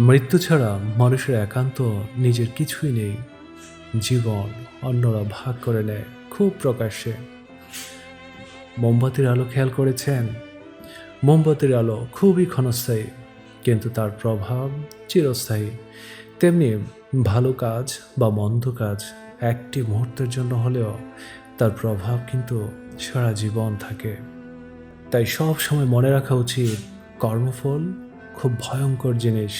মৃত্যু ছাড়া মানুষের একান্ত নিজের কিছুই নেই। জীবন অন্যরা ভাগ করে নেয়, খুব প্রকাশ্যে। মোমবাতির আলো খেয়াল করেছেন? মোমবাতির আলো খুবই ক্ষণস্থায়ী, কিন্তু তার প্রভাব চিরস্থায়ী। তেমনি ভালো কাজ বা মন্দ কাজ একটি মুহূর্তের জন্য হলেও তার প্রভাব কিন্তু সারা জীবন থাকে। তাই সব সময় মনে রাখা উচিত, কর্মফল খুব ভয়ঙ্কর জিনিস।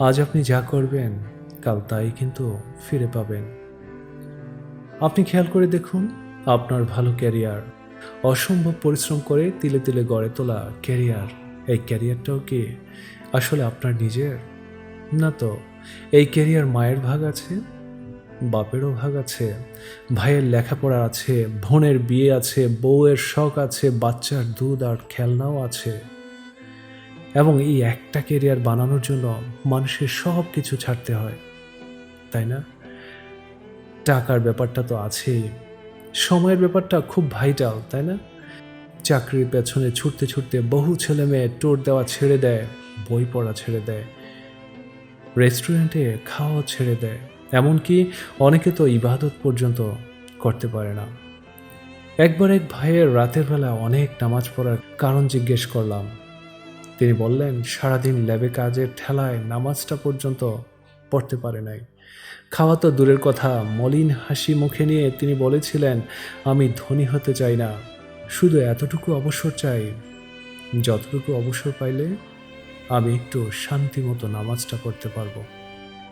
আজ আপনি যা করবেন, কাল তাই কিন্তু ফিরে পাবেন। আপনি খেয়াল করে দেখুন, আপনার ভালো ক্যারিয়ার, অসম্ভব পরিশ্রম করে তিলে তিলে গড়ে তোলা ক্যারিয়ার। এই ক্যারিয়ারটাও কি আসলে আপনার নিজের? না তো, এই ক্যারিয়ার মায়ের ভাগ আছে, বাপেরও ভাগ আছে, ভাইয়ের লেখাপড়া আছে, বোনের বিয়ে আছে, বউয়ের শখ আছে, বাচ্চার দুধ আর খেলনাও আছে। এবং এই একটা কেরিয়ার বানানোর জন্য মানুষের সব কিছু ছাড়তে হয়। তাই না? টাকার ব্যাপারটা তো আছেই। সময়ের ব্যাপারটা খুব ভাইটাল তাই না? চাকরির পেছনে ছুটতে ছুটতে বহু ছেলে মেয়ে টোর দেওয়া ছেড়ে দেয়, বই পড়া ছেড়ে দেয় রেস্টুরেন্টে খাওয়া ছেড়ে দেয়, এমনকি অনেকে তো ইবাদত পর্যন্ত করতে পারে না। একবার এক ভাইয়ের রাতের বেলা অনেক নামাজ পড়ার কারণ জিজ্ঞেস করলাম তিনি বললেন, সারাদিন ল্যাবে কাজের ঠেলায় নামাজটা পর্যন্ত পড়তে পারে নাই। খাওয়া তো দূরের কথা, মলিন হাসি মুখে নিয়ে তিনি বলেছিলেন, আমি ধনী হতে চাই না। শুধু এতটুকু অবসর চাই। যতটুকু অবসর পাইলে আমি একটু শান্তি মতো নামাজটা পড়তে পারব।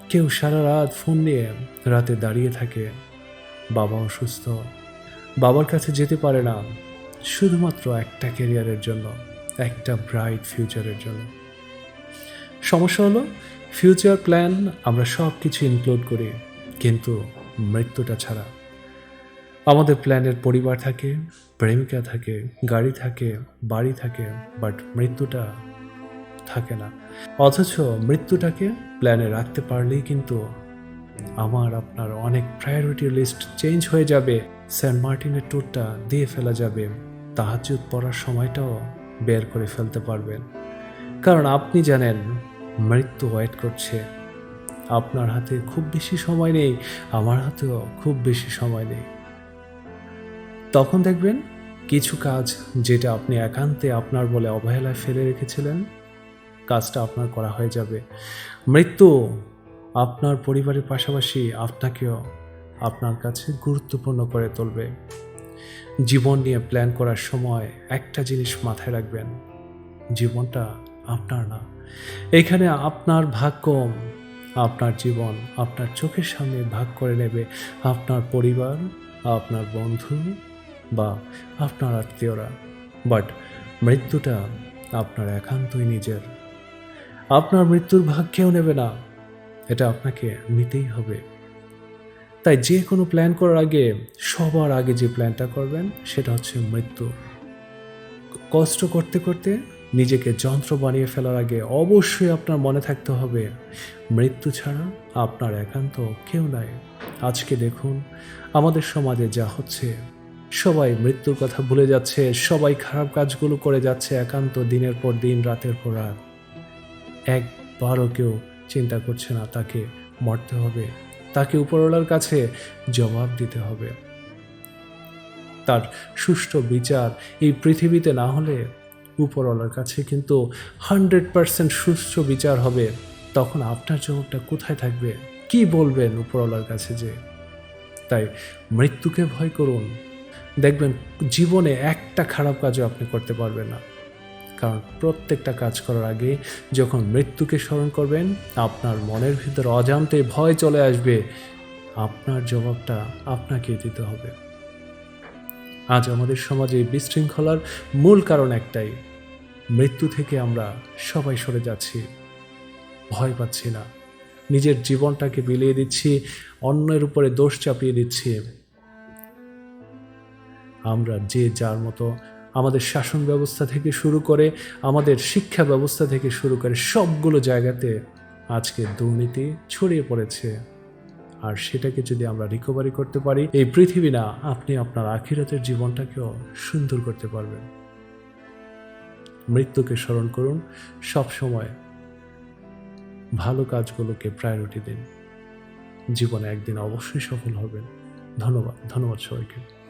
কেউ সারা রাত ফোন নিয়ে রাতে দাঁড়িয়ে থাকে। বাবা অসুস্থ। বাবার কাছে যেতে পারে না। শুধুমাত্র একটা ক্যারিয়ারের জন্য। একটা ব্রাইট ফিউচারের জন্য। সমস্যা হলো ফিউচার প্ল্যান আমরা সব কিছু ইনক্লুড করি, কিন্তু মৃত্যুটা ছাড়া। আমাদের প্ল্যানের পরিবার থাকে, প্রেমিকা থাকে, গাড়ি থাকে, বাড়ি থাকে বাট মৃত্যুটা থাকে না। অথচ মৃত্যুটাকে প্ল্যানে রাখতে পারলেই কিন্তু আমার, আপনার অনেক প্রায়োরিটি লিস্ট চেঞ্জ হয়ে যাবে। সেন্ট মার্টিনের ট্যুরটা দিয়ে ফেলা যাবে। তাহাজুদ পড়ার সময়টাও বের করে ফেলতে পারবেন। কারণ আপনি জানেন, মৃত্যু ওয়েট করছে। আপনার হাতে খুব বেশি সময় নেই, আমার হাতেও খুব বেশি সময় নেই। তখন দেখবেন, কিছু কাজ যেটা আপনি একান্তে আপনার বলে অবহেলায় ফেলে রেখেছিলেন, কাজটা আপনার করা হয়ে যাবে। মৃত্যু আপনার পরিবারের পাশাপাশি আপনাকেও আপনার কাছে গুরুত্বপূর্ণ করে তুলবে। জীবন নিয়ে প্ল্যান করার সময় একটা জিনিস মাথায় রাখবেন, জীবনটা আপনার না। এখানে আপনার ভাগ কম আপনার জীবন আপনার চোখের সামনে ভাগ করে নেবে আপনার পরিবার, আপনার বন্ধু বা আপনার আত্মীয়রা। বাট মৃত্যুটা আপনার একান্তই নিজের। আপনার মৃত্যুর ভাগ কেউ নেবে না। এটা আপনাকে নিতেই হবে। তাই যে কোনো প্ল্যান করার আগে, সবার আগে যে প্ল্যানটা করবেন, সেটা হচ্ছে মৃত্যু। কষ্ট করতে করতে নিজেকে যন্ত্র বানিয়ে ফেলার আগে অবশ্যই আপনার মনে থাকতে হবে, মৃত্যু ছাড়া আপনার একান্ত কেউ নাই। আজকে দেখুন, আমাদের সমাজে যা হচ্ছে, সবাই মৃত্যুর কথা ভুলে যাচ্ছে, সবাই খারাপ কাজগুলো করে যাচ্ছে একান্ত দিনের পর দিন, রাতের পর রাত। একবারও কেউ চিন্তা করছে না, তাকে মরতে হবে। তাকে উপরওয়ালার কাছে জবাব দিতে হবে। তার সুষ্ঠু বিচার এই পৃথিবীতে না হলে উপরওয়ালার কাছে কিন্তু হান্ড্রেড পারসেন্ট সুষ্ঠু বিচার হবে। তখন আপনার জবাবটা কোথায় থাকবে? কি বলবেন উপরওয়ালার কাছে যে? তাই মৃত্যুকে ভয় করুন। দেখবেন জীবনে একটা খারাপ কাজও আপনি করতে পারবেন না। কারণ প্রত্যেকটা কাজ করার আগে যখন মৃত্যুকে স্মরণ করবেন, আপনার মনের ভিতর অজান্তে ভয় চলে আসবে। আপনার জবাবটা আপনাকেই দিতে হবে। আজ আমাদের সমাজে বিশৃঙ্খলার মূল কারণ একটাই। মৃত্যু থেকে আমরা সবাই সরে যাচ্ছি। ভয় পাচ্ছি না। নিজের জীবনটাকে বিলিয়ে দিচ্ছি, অন্যের উপরে দোষ চাপিয়ে দিচ্ছি। আমরা যে যার মতো আমাদের শাসন ব্যবস্থা থেকে শুরু করে, আমাদের শিক্ষা ব্যবস্থা থেকে শুরু করে সবগুলো জায়গাতে আজকে দুর্নীতি ছড়িয়ে পড়েছে। আর সেটাকে যদি আমরা রিকভারি করতে পারি, এই পৃথিবী না, আপনি আপনার আখিরাতের জীবনটাকেও সুন্দর করতে পারবেন। মৃত্যুকে স্মরণ করুন, সব সময় ভালো কাজগুলোকে প্রায়োরিটি দিন। জীবনে একদিন অবশ্যই সফল হবেন। ধন্যবাদ ধন্যবাদ সবাইকে।